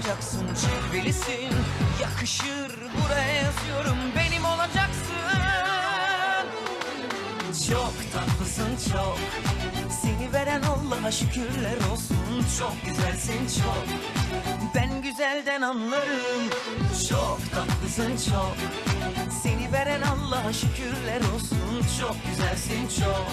olacaksın Cilvelisin, yakışır Buraya yazıyorum benim olacaksın. Çok tatlısın çok. Seni veren Allah'a şükürler olsun. Çok güzelsin çok. Ben güzelden anlarım. Çok tatlısın çok. Seni veren Allah'a şükürler olsun. Çok güzelsin çok